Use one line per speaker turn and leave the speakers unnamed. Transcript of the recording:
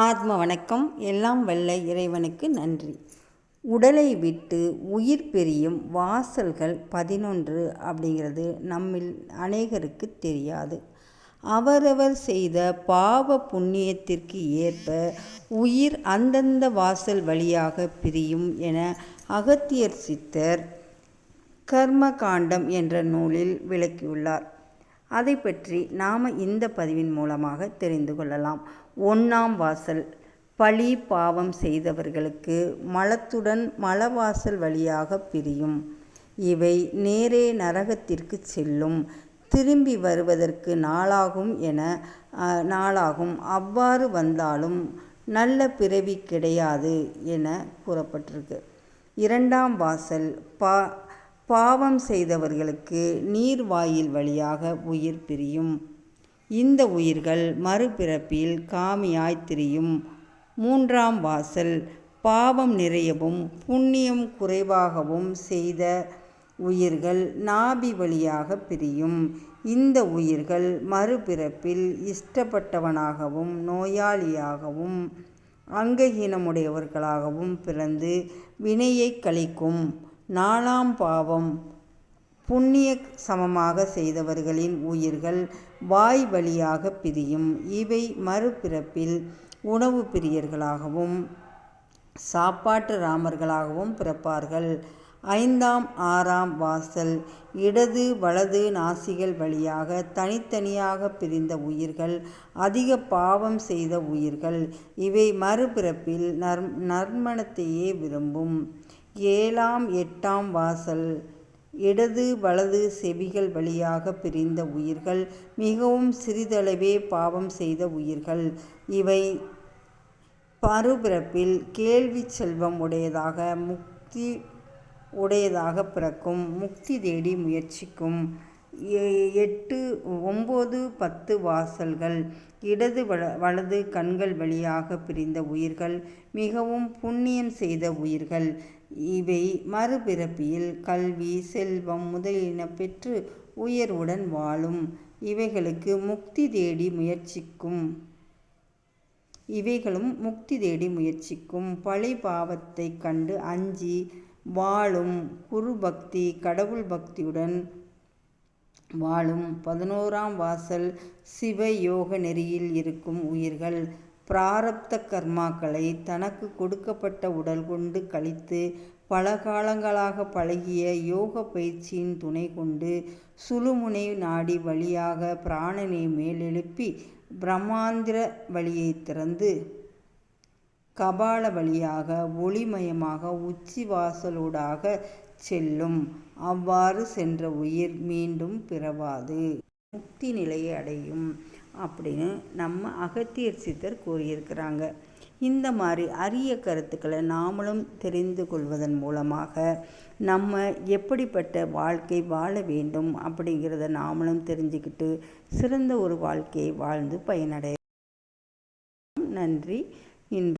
ஆத்ம வணக்கம். எல்லாம் வல்ல இறைவனுக்கு நன்றி. உடலை விட்டு உயிர் பிரியும் வாசல்கள் பதினொன்று அப்படிங்கிறது நம்மில் அநேகருக்கு தெரியாது. அவரவர் செய்த பாவ புண்ணியத்திற்கு ஏற்ப உயிர் அந்தந்த வாசல் வழியாக பிரியும் என அகத்தியர் சித்தர் கர்மகாண்டம் என்ற நூலில் விளக்கியுள்ளார். அதை பற்றி நாம் இந்த பதிவின் மூலமாக தெரிந்து கொள்ளலாம். ஒன்றாம் வாசல் பழி பாவம் செய்தவர்களுக்கு மலத்துடன் மலவாசல் வழியாக பிரியும். இவை நேரே நரகத்திற்கு செல்லும். திரும்பி வருவதற்கு நாளாகும் என நாளாகும். அவ்வாறு வந்தாலும் நல்ல பிறவி கிடையாது என கூறப்பட்டிருக்கு. இரண்டாம் வாசல் பா பாவம் செய்தவர்களுக்கு நீர் வாயில் வழியாக உயிர் பிரியும். இந்த உயிர்கள் மறுபிறப்பில் காமியாய் திரியும். மூன்றாம் வாசல் பாவம் நிறையவும் புண்ணியம் குறைவாகவும் செய்த உயிர்கள் நாபி வழியாக பிரியும். இந்த உயிர்கள் மறுபிறப்பில் இஷ்டப்பட்டவனாகவும் நோயாளியாகவும் அங்கஹீனமுடையவர்களாகவும் பிறந்து வினையை கழிக்கும். நாலாம் பாவம். புண்ணிய சமமாக செய்தவர்களின் உயிர்கள் வாய் வழியாக பிரியும். இவை மறுபிறப்பில் உணவு பிரியர்களாகவும் சாப்பாட்டு ராமர்களாகவும் பிறப்பார்கள். ஐந்தாம் ஆறாம் வாசல் இடது வலது நாசிகள் வழியாக தனித்தனியாக பிரிந்த உயிர்கள் அதிக பாவம் செய்த உயிர்கள். இவை மறுபிறப்பில் நர் நர்மணத்தையே விரும்பும். ஏழாம் எட்டாம் வாசல். இடது வலது செவிகள் வழியாக பிரிந்த உயிர்கள் மிகவும் சிறிதளவே பாவம் செய்த உயிர்கள். இவை பருபிறப்பில் கேள்வி செல்வம் உடையதாக முக்தி உடையதாக பிறக்கும். முக்தி தேடி முயற்சிக்கும். எட்டு ஒம்பது பத்து வாசல்கள். இடது வல வலது கண்கள் வழியாக பிரிந்த உயிர்கள் மிகவும் புண்ணியம் செய்த உயிர்கள். இவை மறுபிறப்பியில் கல்வி செல்வம் முதலின பெற்று உயர்வுடன் வாழும். இவைகளுக்கு முக்தி தேடி முயற்சிக்கும். இவைகளும் முக்தி தேடி முயற்சிக்கும். பழி பாவத்தை கண்டு அஞ்சி வாழும் குரு பக்தி கடவுள் பக்தியுடன் வாழும் பதினோராம் வாசல் சிவ யோக நெறியில் இருக்கும் உயிர்கள். பிராரப்த கர்மாக்களை தனக்கு கொடுக்கப்பட்ட உடல் கொண்டு கழித்து பல காலங்களாக பழகிய யோக பயிற்சியின் துணை கொண்டு சுழுமுனை நாடி வழியாக பிராணனை மேலெழுப்பி பிரம்மாந்திர வழியை திறந்து கபால வழியாக ஒளிமயமாக உச்சி வாசலூடாக செல்லும். அவ்வாறு சென்ற உயிர் மீண்டும் பிறவாது. முக்தி நிலையை அடையும் அப்படின்னு நம்ம அகத்தியர் சித்தர் கூறியிருக்கிறாங்க. இந்த மாதிரி அரிய கருத்துக்களை நாமளும் தெரிந்து கொள்வதன் மூலமாக நம்ம எப்படிப்பட்ட வாழ்க்கை வாழ வேண்டும் அப்படிங்கிறத நாமளும் தெரிஞ்சுக்கிட்டு சிறந்த ஒரு வாழ்க்கையை வாழ்ந்து பயனடைய நன்றி. இன்று